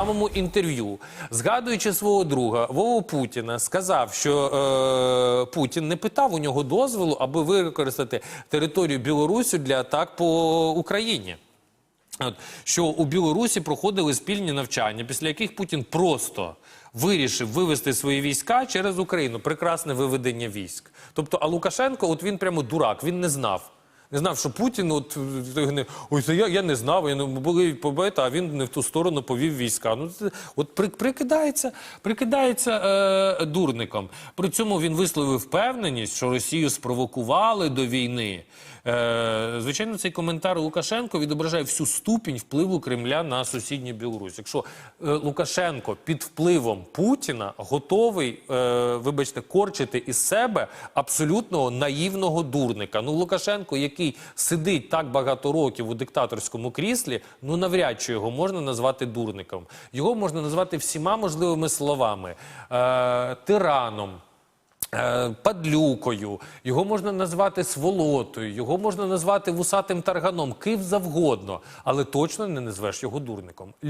самому інтерв'ю, згадуючи свого друга Вову Путіна, сказав, що е, Путін не питав у нього дозволу, аби використати територію Білорусі для атак по Україні. От, що у Білорусі проходили спільні навчання, після яких Путін просто вирішив вивести свої війська через Україну. Прекрасне виведення військ. Тобто, а Лукашенко, от він прямо дурак, він не знав. Не знав, що Путін, от ой, це я, я не знав, я не були побита, а він не в ту сторону повів війська. Ну це от при, прикидається, прикидається е, дурником. При цьому він висловив впевненість, що Росію спровокували до війни. Е, звичайно, цей коментар Лукашенко відображає всю ступінь впливу Кремля на сусідню Білорусь. Якщо е, Лукашенко під впливом Путіна готовий, е, вибачте, корчити із себе абсолютного наївного дурника. Ну, Лукашенко, який сидить так багато років у диктаторському кріслі, ну навряд чи його можна назвати дурником. Його можна назвати всіма можливими словами: е, тираном. Е, Падлюкою, його можна назвати сволотою, його можна назвати вусатим тарганом, ким завгодно, але точно не назвеш його дурником.